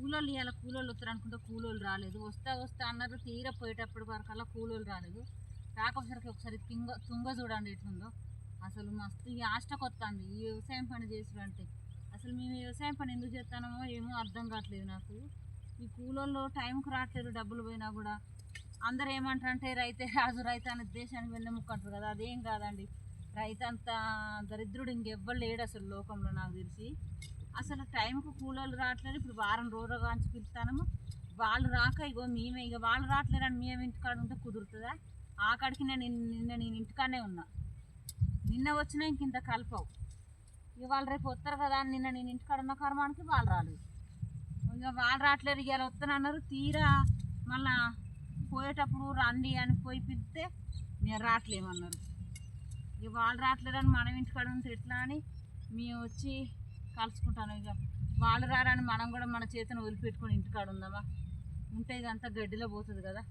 కూలోళ్ళు ఇవాళ కూలోళ్ళు వస్తారు అనుకుంటే కూలోళ్ళు రాలేదు. వస్తా వస్తా అన్నారు తీర పోయేటప్పటి అలా కూలోళ్ళు రాలేదు. రాకపోసరికి ఒకసారి తుంగ తుంగ చూడండి ఎట్లుందో. అసలు మస్తు ఈ ఆష్టకు వస్తుంది ఈ వ్యవసాయం పని చేసుడు అంటే అసలు మేము వ్యవసాయం పని ఎందుకు చేస్తానో ఏమో అర్థం కావట్లేదు నాకు. ఈ కూలోళ్ళు టైంకి రావట్లేదు డబ్బులు పోయినా కూడా. అందరు ఏమంటారంటే రైతే రాజు రైతు అనే దేశానికి వెళ్ళే ముక్కు అంటారు కదా అదేం కాదండి. రైతు అంత దరిద్రుడు ఇంకెవ్వరు లేడు అసలు లోకంలో నాకు తెలిసి. అసలు టైంకు కూలోళ్ళు రావట్లేదు. ఇప్పుడు వారం రోజులు కాంచి పిలుస్తాము వాళ్ళు రాక ఇగో మేమే ఇక వాళ్ళు రావట్లేరు అని మేము ఇంటికాడ ఉంటే కుదురుతుందా? ఆకాడికి నేను నిన్న నేను ఇంటికాడనే ఉన్నా. నిన్న వచ్చినా ఇంక ఇంత కలపవు. ఇక వాళ్ళు రేపు వస్తారు కదా అని నిన్న నేను ఇంటికాడ ఉన్న కర్మానికి వాళ్ళు రాలేదు. ఇక వాళ్ళు రావట్లేరు ఇక వస్తానన్నారు తీరా మళ్ళా పోయేటప్పుడు రండి అని పోయి పిలిస్తే మేము రావట్లేమన్నారు. ఇక వాళ్ళు అని మనం ఇంటికాడ ఉంటే ఎట్లా అని మేము వచ్చి కలుసుకుంటాను ఇక. వాళ్ళు రారని మనం కూడా మన చేతిని వదిలిపెట్టుకొని ఇంటికాడ ఉందామా? ఉంటే ఇదంతా గడ్డిలో పోతుంది కదా.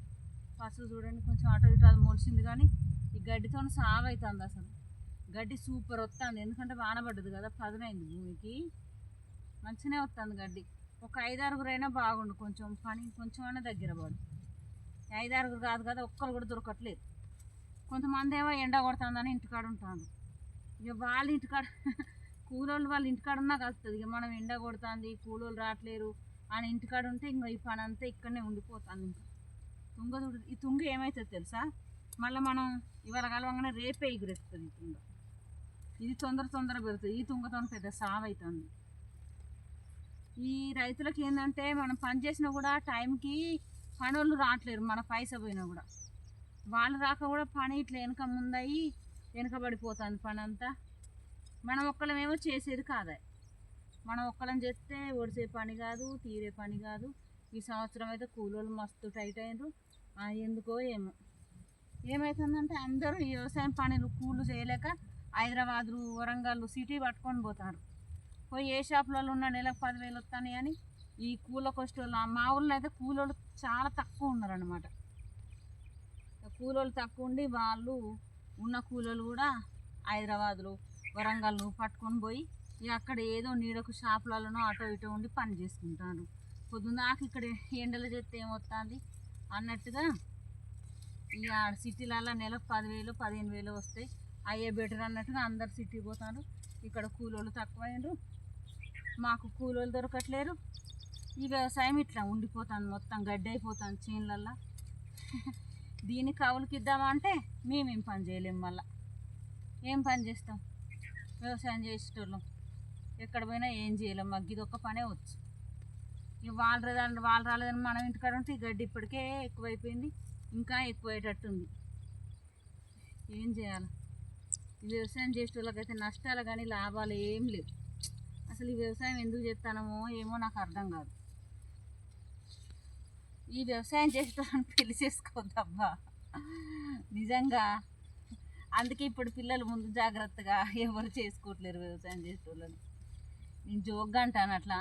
పసుపు చూడండి కొంచెం అటు ఇటు అది మొలిసింది కానీ ఈ గడ్డితో సాగు అవుతుంది అసలు. గడ్డి సూపర్ వస్తుంది. ఎందుకంటే వానబడ్డది కదా పదునైంది భూమికి. మంచిగానే వస్తుంది గడ్డి. ఒక ఐదారుగురైనా బాగుండు కొంచెం పని కొంచెమైనా దగ్గర పడు. ఐదారుగురు కాదు కదా ఒక్కరు కూడా దొరకట్లేదు. కొంతమంది ఏమో ఎండ కొడుతుందని ఇంటికాడ ఉంటాను ఇక వాళ్ళ ఇంటికాడ కూలోళ్ళు వాళ్ళ ఇంటికాడ ఉన్నా కలుస్తుంది ఇక మనం ఎండ కొడుతుంది కూలోళ్ళు రావట్లేరు అని ఇంటికాడ ఉంటే ఇంకా ఈ పని అంతా ఇక్కడనే ఉండిపోతుంది ఇంకా. తుంగ చూడు ఈ తుంగ ఏమవుతుంది తెలుసా? మళ్ళీ మనం ఇవాళ కలవంగానే రేపే ఎగురేస్తుంది ఈ తుంగ. ఇది తొందర తొందర పెరుగుతుంది. ఈ తుంగతో పెద్ద సాగు అవుతుంది ఈ రైతులకు ఏంటంటే మనం పని చేసినా కూడా టైంకి పనులు రావట్లేరు మన పైస పోయినా కూడా. వాళ్ళు రాక కూడా పని ఇట్లా వెనక ముందయి వెనకబడిపోతుంది పని అంతా మనం ఒక్కలమేమో చేసేది కాదా. మనం ఒక్కలం చేస్తే ఒడిసే పని కాదు తీరే పని కాదు. ఈ సంవత్సరం అయితే కూలోళ్ళు మస్తు టైట్ అయినరు ఎందుకో ఏమో. ఏమవుతుందంటే అందరూ ఈ వ్యవసాయం పనులు కూలు చేయలేక హైదరాబాదు వరంగల్ సిటీ పట్టుకొని పోతారు. పోయి ఏ షాపులలో ఉన్న నెలకు పదివేలు వస్తాయి అని ఈ కూల కొస్టోళ్ళు మా ఊళ్ళో అయితే కూలోళ్ళు చాలా తక్కువ ఉన్నారనమాట కూలోళ్ళు తక్కువ ఉండి వాళ్ళు ఉన్న కూలోళ్ళు కూడా హైదరాబాద్లో వరంగల్ పట్టుకొని పోయి ఇక అక్కడ ఏదో నీడకు షాపులలోనో అటో ఇటో ఉండి పని చేసుకుంటారు. పొద్దున్నాక ఇక్కడ ఎండలు చేస్తే ఏమొస్తుంది అన్నట్టుగా ఇక సిటీలలో నెలకు పదివేలు పదిహేను వేలు వస్తాయి. అయ్యే బెటర్ అన్నట్టుగా అందరు సిటీ పోతారు. ఇక్కడ కూలోళ్ళు తక్కువైనరు మాకు కూలోళ్ళు దొరకట్లేరు. ఈ వ్యవసాయం ఇట్లా ఉండిపోతాను మొత్తం గడ్డి అయిపోతాను చేనులల్లో. దీన్ని కవులకి ఇద్దామంటే మేమేం పని చేయలేము మళ్ళీ. ఏం పని చేస్తాం? వ్యవసాయం చేసేటోళ్ళం. ఎక్కడ పోయినా ఏం చేయలేం. మాకు ఇది ఒక్క పనే వచ్చు. ఇక వాళ్ళు రాలేదని వాళ్ళు రాలేదని మనం ఇంటికాడ ఉంటే ఈ గడ్డి ఇప్పటికే ఎక్కువైపోయింది. ఇంకా ఎక్కువయ్యేటట్టుంది. ఏం చేయాలి? ఈ వ్యవసాయం చేసేటోళ్ళకైతే నష్టాలు కానీ లాభాలు ఏం లేవు. అసలు ఈ వ్యవసాయం ఎందుకు చేస్తానమో ఏమో నాకు అర్థం కాదు. ఈ వ్యవసాయం చేసేటోళ్ళని పెళ్ళి చేసుకోవద్దబ్బా. నిజంగా అందుకే ఇప్పుడు పిల్లలు ముందు జాగ్రత్తగా ఎవరు చేసుకోవట్లేరు వ్యవసాయం చేసేటోళ్ళని. నేను జోక్గా అంటాను అట్లా.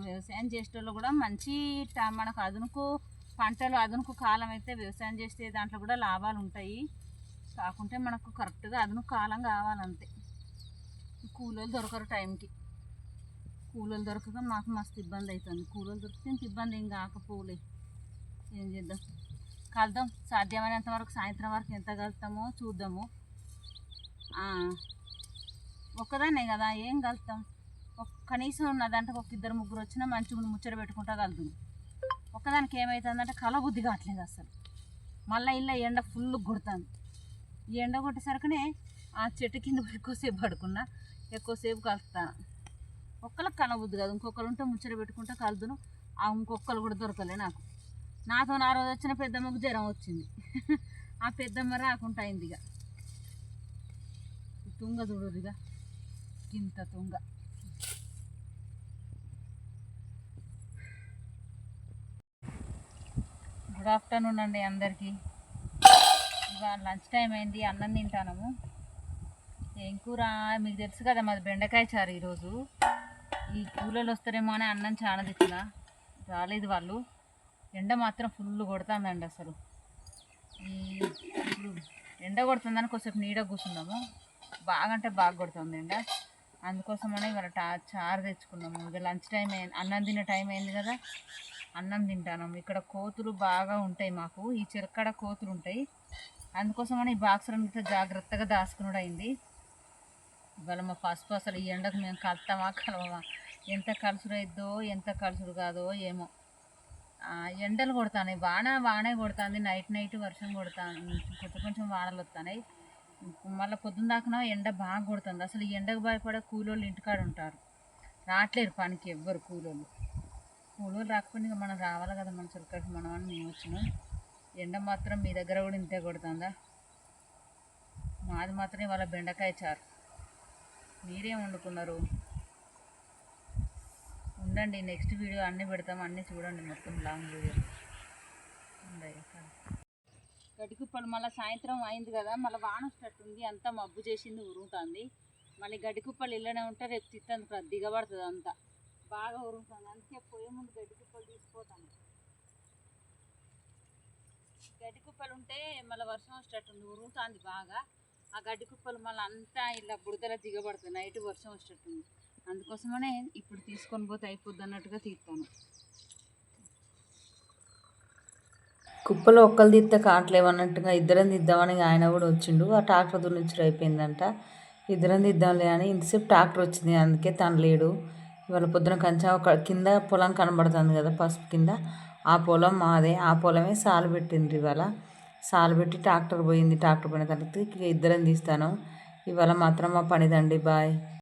వ్యవసాయం చేసేటోళ్ళు కూడా మంచి ట- మనకు అదునుకు పంటలు అదునుకు కాలం అయితే వ్యవసాయం చేస్తే దాంట్లో కూడా లాభాలు ఉంటాయి. కాకుంటే మనకు కరెక్ట్గా అదునుకు కాలం కావాలంతే. కూలోళ్ళు దొరకరు టైంకి. కూలీలు దొరకక మాకు మస్తు ఇబ్బంది అవుతుంది. కూలీలు దొరికితే ఇంత ఇబ్బంది ఏం కాకపోలే ఏం చేద్దాం? కలుద్దాం. సాధ్యమైనంత వరకు సాయంత్రం వరకు ఎంత కలుతామో చూద్దాము. ఒక్కదాన్నే కదా ఏం కలుస్తాం ఒక కనీసం ఉన్నదంటే ఒక ఇద్దరు ముగ్గురు వచ్చినా మంచిగా ముచ్చట పెట్టుకుంటా కలుతుంది ఒక్కదానికి ఏమవుతుందంటే కళ బుద్ధి కావట్లేదు అసలు. మళ్ళీ ఇలా ఎండ ఫుల్ కొడుతుంది. ఈ ఎండ కొట్టేసరికనే ఆ చెట్టు కింద ఎక్కువసేపు పడుకున్నా ఎక్కువసేపు కలుస్తాను ఒక్కళ్ళకి కనబుద్ది కాదు. ఇంకొకరు ఉంటే ముచ్చట పెట్టుకుంటా కలుదును ఆ ఇంకొకరు కూడా దొరకలే నాకు. నాతో ఆ రోజు వచ్చిన పెద్దమ్మకు జ్వరం వచ్చింది. ఆ పెద్దమ్మ రాకుండా అయింది ఇక. తుంగ చూడదు ఇక. ఇంత తుంగ. గుడ్ ఆఫ్టర్నూన్ అండి అందరికీ. ఇవాళ లంచ్ టైం అయింది అన్నం తింటాము ఏం కూర? మీకు తెలుసు కదా మాది బెండకాయ చారు ఈరోజు. ఈ కూలలు వస్తారేమో అని అన్నం చాలా తెచ్చిన రాలేదు వాళ్ళు. ఎండ మాత్రం ఫుల్ కొడుతుందండి అసలు. ఎండ కొడుతుందని కొంచెం నీడ కూర్చున్నాము. బాగా అంటే బాగా కొడుతుంది ఎండ. అందుకోసమనే ఇవాళ టా చారు తెచ్చుకున్నాము. ఇక లంచ్ టైం అయింది అన్నం తినే టైం అయింది కదా. అన్నం తింటాను ఇక్కడ కోతులు బాగా ఉంటాయి మాకు. ఈ చిరక్కడ కోతులు ఉంటాయి. అందుకోసమని ఈ బాక్సులను ఇట్లా జాగ్రత్తగా దాచుకున్నాడు అయింది. ఇవాళ మా పసుపు అసలు ఈ ఎండకు మేము కలుతామా కలవమా? ఎంత కలుసురైద్దో ఎంత కలుసుడు కాదో ఏమో. ఎండలు కొడుతున్నాయి వాన వానే కొడుతుంది నైట్ నైట్ వర్షం కొడుతుంది కొంచెం కొంచెం వానలు వస్తున్నాయి మళ్ళీ పొద్దున్న దాకా ఎండ బాగా కొడుతుంది. అసలు ఎండకు భయపడే కూలోళ్ళు ఇంటికాడ ఉంటారు. రావట్లేరు పనికి ఎవ్వరు కూలోళ్ళు. కూలోళ్ళు రాకపోయినా మనం రావాలి కదా మన చురకటి మనం అని మేము వచ్చినాం. ఎండ మాత్రం మీ దగ్గర కూడా ఇంతే కొడుతుందా? మాది మాత్రం ఇవాళ బెండకాయ చారు. మీరేం వండుకున్నారు? ఉండండి నెక్స్ట్ వీడియో అన్నీ పెడతాం అన్నీ చూడండి మొత్తం లాంగ్ వీడియో గడికుప్పలు మళ్ళీ సాయంత్రం అయింది కదా మళ్ళీ వాన వచ్చేటట్టుంది అంతా మబ్బు చేసింది ఉరుగుతుంది మళ్ళీ గడికుప్పలు ఇళ్ళనే ఉంటే రేపు తిత్తందుకు దిగబడుతుంది అంతా. బాగా ఉరుగుతుంది అందుకే పోయే ముందు గడ్డికుప్పలు గడ్డి కుప్పలు ఉంటే మళ్ళీ వర్షం వచ్చేటట్టుంది ఉరుగుతుంది బాగా. ఆ గడ్డికుప్పలు మళ్ళీ అంతా ఇలా బుడతల దిగబడుతుంది నైట్ వర్షం వచ్చేటట్టుంది అందుకోసమనే ఇప్పుడు తీసుకొని పోతే అయిపోద్ది అన్నట్టుగా తీస్తాను కుప్పలో ఒక్కరు తీస్తే కావట్లేమన్నట్టుగా ఇద్దరం తీద్దామని ఆయన కూడా వచ్చిండు. ఆ ట్రాక్టర్ దున్నించుడు అయిపోయిందంట. ఇద్దరం తీద్దాంలే అని ఇంతసేపు ట్రాక్టర్ వచ్చింది అందుకే తను లేడు. ఇవాళ పొద్దున కంచా ఒక కింద పొలం కనబడుతుంది కదా పసుపు కింద. ఆ పొలం మాదే. ఆ పొలమే సాలు పెట్టింది ఇవాళ. సాలు పెట్టి ట్రాక్టర్ పోయింది. ట్రాక్టర్ పోయిన తర్వాత ఇక ఇద్దరం తీస్తాను. ఇవాళ మాత్రం మా పనిదండి బాయ్.